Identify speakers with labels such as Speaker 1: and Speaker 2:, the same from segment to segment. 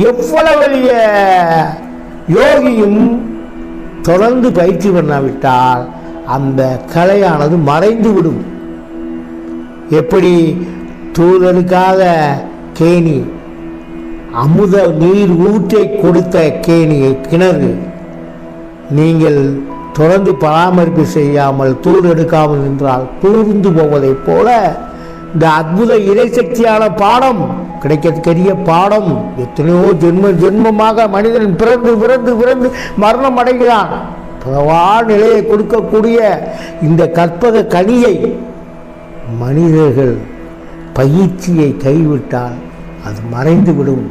Speaker 1: எவ்வளவு பெரிய யோகியும் தொடர்ந்து பயிற்சி பண்ணாவிட்டால் அந்த கலையானது மறைந்து விடும் எப்படி தூதலுக்காக கேணி அமுத நீர் ஊற்றை கொடுத்த கேணி கிணறு நீங்கள் தொடர்ந்து பராமரிப்பு செய்யாமல் தூர் எடுக்காமல் நின்றால் குளிர்ந்து போவதைப் போல இந்த அற்புத இறைசக்தியான பாடம் கிடைக்கக்கூடிய பாடம். எத்தனையோ ஜென்ம ஜென்மமாக மனிதன் பிறந்து பிறந்து பிறந்து மரணம் அடைகிறான். பிறவா நிலையை கொடுக்கக்கூடிய இந்த கற்பக கனியை மனிதர்கள் பயிற்சியை கைவிட்டால் அது மறைந்து விடும்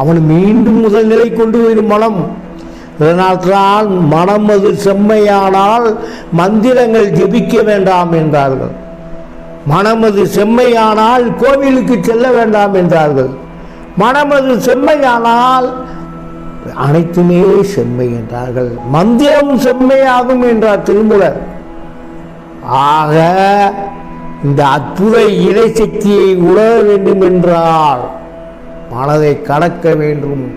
Speaker 1: அவன் மீண்டும் முதல் நிலை கொண்டு போயிடும் மனம். இதனால்தான் மனம் அது செம்மையானால் மந்திரங்கள் ஜெபிக்க வேண்டாம் என்றார்கள். மனமது செம்மையானால் கோவிலுக்கு செல்ல வேண்டாம் என்றார்கள். மனமது செம்மையானால் அனைத்துமே செம்மை என்றார்கள். மந்திரம் செம்மையாகும் என்றார் திருமுலர். ஆக இந்த அற்புத இறைசக்தியை உணர வேண்டும் என்றால் மனதை கடக்க வேண்டும்.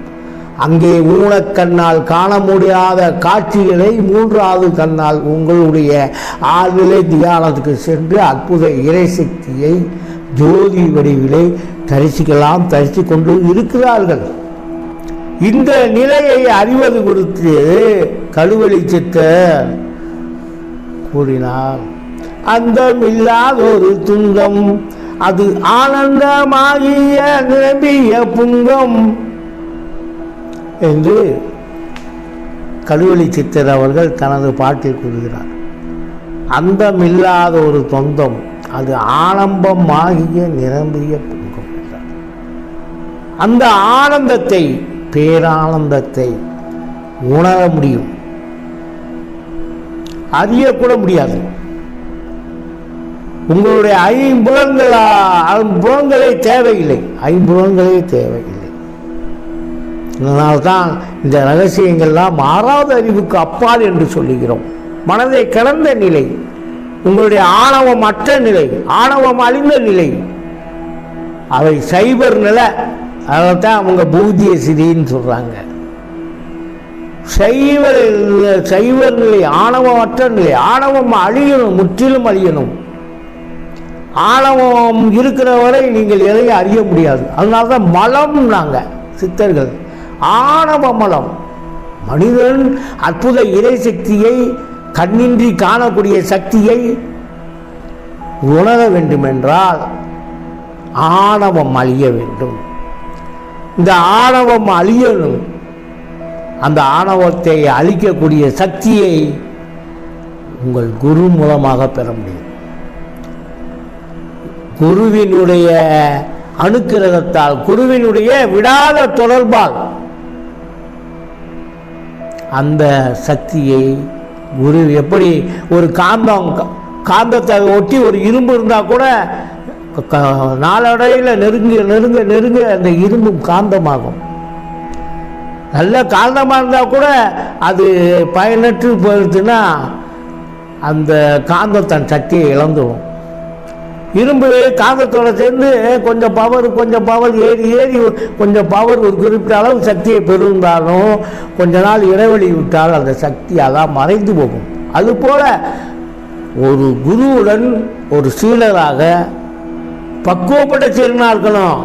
Speaker 1: அங்கே ஊனக்கண்ணால் காண முடியாத காட்சிகளை மூன்றாவது கண்ணால் உங்களுடைய ஆழ்நிலை தியானத்துக்கு சென்று அற்புத இறைசக்தியை ஜோதி வடிவிலே தரிசிக்கலாம் தரிசி கொண்டு இருக்கிறார்கள். இந்த நிலையை அறிவது குறித்து கழுவலி சித்தர் கூறினார் அந்தமில்லாத ஒரு துன்பம் அது ஆனந்தமாகிய நிரம்பிய புங்கம் என்று கழுவலி சித்தர் அவர்கள் தனது பாட்டில் கூறுகிறார். அந்தமில்லாத ஒரு தொந்தம் அது ஆனம்பமாகிய நிரம்பிய பொங்கும் அந்த ஆனந்தத்தை பேரானந்தத்தை உணர முடியும். அறியக்கூட முடியாது. உங்களுடைய ஐம்புலங்களா ஐம்புலங்களே தேவையில்லை. ஐம்புலங்களே தேவையில்லை. அதனால்தான் இந்த ரகசியங்கள்லாம் மாறாத அறிவுக்கு அப்பால் என்று சொல்லுகிறோம். மனதை கடந்த நிலை உங்களுடைய ஆணவம் அற்ற நிலை ஆணவம் அழிந்த நிலை அவை சைபர் நிலை அதை தான் அவங்க பூதிய சிதின்னு சொல்கிறாங்க சைவ சைவர் நிலை ஆணவம் அற்ற நிலை ஆணவம் அழியணும் முற்றிலும் அழியணும். ஆணவம் இருக்கிற வரை நீங்கள் எதையும் அறிய முடியாது. அதனால தான் மலம் நாங்கள் சித்தர்கள். ஆணவ மலம் மனிதன் அற்புத இறை சக்தியை கண்ணின்றி காணக்கூடிய சக்தியை உணர வேண்டுமென்றால் ஆணவம் அழிய வேண்டும். இந்த ஆணவம் அழியணும். அந்த ஆணவத்தை அழிக்கக்கூடிய சக்தியை உங்கள் குரு மூலமாக பெற முடியும். குருவினுடைய அனுக்கிரகத்தால் குருவினுடைய விடாத தொடர்பால் அந்த சக்தியை குரு எப்படி ஒரு காந்தம் காந்தத்தை ஒட்டி ஒரு இரும்பு இருந்தால் கூட க- நாளடைவில் நெருங்க நெருங்க நெருங்க அந்த இரும்பும் காந்தமாகும். நல்ல காந்தமாக இருந்தால் கூட அது பயனற்று போயிடுச்சுன்னா அந்த காந்தத்தன் சக்தியை இழந்துடும் இரும்பு காகத்தோட சேர்ந்து கொஞ்சம் பவர் கொஞ்சம் பவர் ஏறி ஏறி கொஞ்சம் பவர் ஒரு குறிப்பிட்ட அளவு சக்தியை பெருந்தாலும் கொஞ்ச நாள் இடைவெளி விட்டால் அந்த சக்தி அதான் மறைந்து போகும். அதுபோல ஒரு குருவுடன் ஒரு சீடராக பக்குவப்பட்ட சீரனாக இருக்கணும்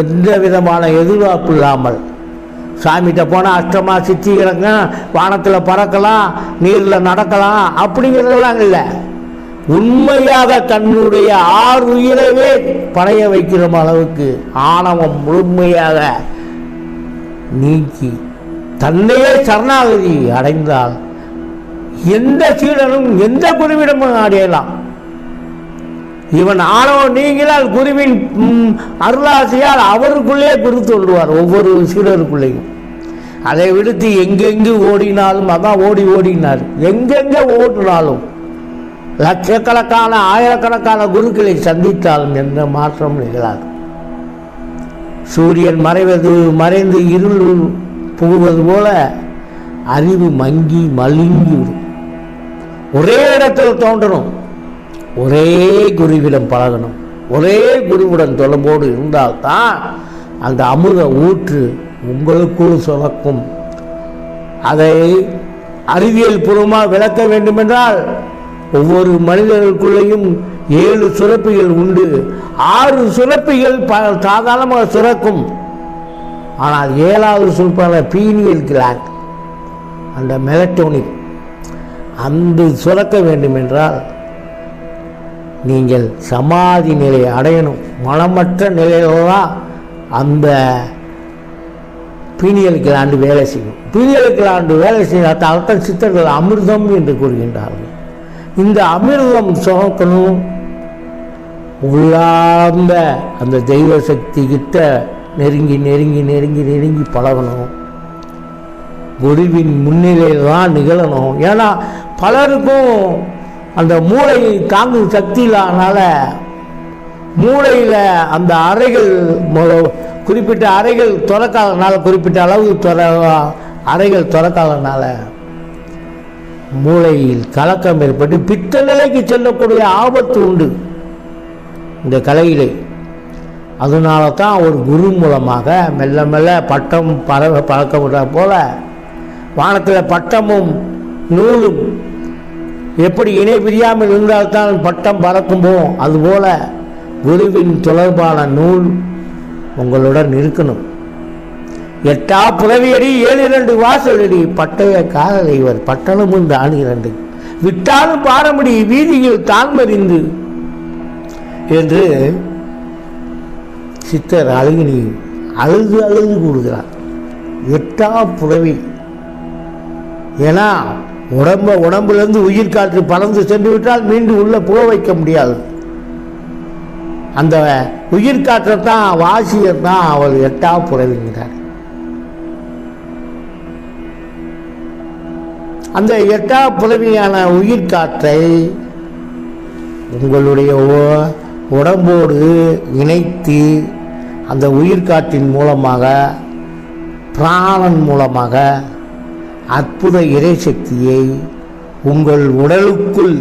Speaker 1: எந்த விதமான எதிர்பார்ப்பு இல்லாமல். சாமிகிட்ட போனால் அஷ்டமா சித்தி வானத்தில் பறக்கலாம் நீரில் நடக்கலாம் அப்படிங்கிறதெல்லாம் இல்லை. உண்மையாக தன்னுடைய ஆறு உயிரவே பணைய வைக்கிற அளவுக்கு ஆணவம் முழுமையாக நீக்கி தன்னையே சரணாகதி அடைந்தால் எந்த சீடனும் எந்த குருவிடமும் அடையலாம். இவன் ஆணவம் நீங்களால் குருவின் அருளாசையால் அவருக்குள்ளே குரு சொல்லுவார் ஒவ்வொரு சீடருக்குள்ளேயும். அதை விடுத்து எங்கெங்கு ஓடினாலும் அதான் ஓடி ஓடினார். எங்கெங்கே ஓடினாலும் லட்சக்கணக்கான ஆயிரக்கணக்கான குருக்களை சந்தித்தாலும் எந்த மாற்றம் நிகழாது. சூரியன் மறைவது மறைந்து இருள் புகுவது போல அறிவு மங்கி மழுங்கி விடும். ஒரே இடத்தில் தோன்றணும். ஒரே குருவிடம் பழகணும். ஒரே குருவுடன் தொடர்போடு இருந்தால்தான் அந்த அமுத ஊற்று உங்களுக்குள் சுரக்கும். அதை அறிவியல் பூர்வமாக விளக்க வேண்டுமென்றால் ஒவ்வொரு மனிதர்களுக்குள்ளேயும் ஏழு சுரப்பிகள் உண்டு. ஆறு சுரப்பிகள் சாதாரணமாக சுரக்கும். ஆனால் ஏழாவது சுரப்பான பீனியல் கிளாண்ட் அந்த மெலட்டோனிக். அந்த சுரக்க வேண்டுமென்றால் நீங்கள் சமாதி நிலையை அடையணும். மனமற்ற நிலையில்தான் அந்த பீனியல் கிளாண்டு வேலை செய்யும். பீனியல் கிளாண்டு வேலை செய்யாத அர்த்தம் சித்தர்கள் அமிர்தம் என்று கூறுகின்றார்கள். இந்த அமிர்தம் சுமக்கணும் உள்ளார்ந்த அந்த தெய்வ சக்தி கிட்ட நெருங்கி நெருங்கி நெருங்கி நெருங்கி பழகணும். குருவின் முன்னிலையில் தான் நிகழணும். ஏன்னா பலருக்கும் அந்த மூளையை தாங்கும் சக்தி இல்லாதனால மூளையில் அந்த அறைகள் குறிப்பிட்ட அறைகள் திறக்காதனால குறிப்பிட்ட அளவு திற அறைகள் திறக்காதனால மூளையில் கலக்கம் ஏற்பட்டு பித்த நிலைக்கு செல்லக்கூடிய ஆபத்து உண்டு. இந்த கலையிலே. அதனால தான் ஒரு குரு மூலமாக மெல்ல மெல்ல பட்டம் பறவை பறக்க விடுற போல வானத்தில் பட்டமும் நூலும் எப்படி இணை பிரியாமல் இருந்தால்தான் பட்டம் பறக்குமோ அதுபோல குருவின் தொடர்பான நூல் உங்களுடன் இருக்கணும். எட்டா புறவியடி ஏழு இரண்டு வாசலடி பட்டய காதல் இவர் பட்டணமும் தான் இரண்டு விட்டாலும் பாரம்படி வீதியில் தாழ்மறிந்து என்று சித்தர் அழுகினி அழுது அழுது கூடுகிறார் எட்டா புறவி ஏன்னா உடம்ப உடம்புலேருந்து உயிர் காற்று பறந்து சென்று விட்டால் மீண்டும் உள்ளே புக வைக்க முடியாது. அந்த உயிர் காற்றை தான் வாசியர் தான் அவர் எட்டா புறவிங்கிறார் அந்த எட்டா புலவியான உயிர் காற்றை உங்களுடைய உடம்போடு இணைத்து அந்த உயிர்காற்றின் மூலமாக பிராணன் மூலமாக அற்புத இறைசக்தியை உங்கள் உடலுக்குள்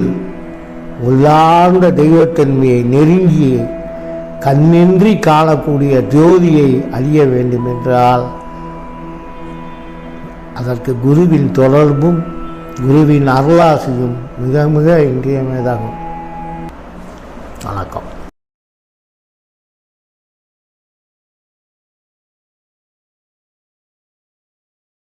Speaker 1: உள்ளார்ந்த தெய்வத்தன்மையை நெருங்கி கண்ணின்றி காணக்கூடிய ஜோதியை அறிய வேண்டுமென்றால் அதற்கு குருவின் தொடர்பும் குருவின் அருளாசியும் மிக மிக இன்றியமையதாகும் வணக்கம்.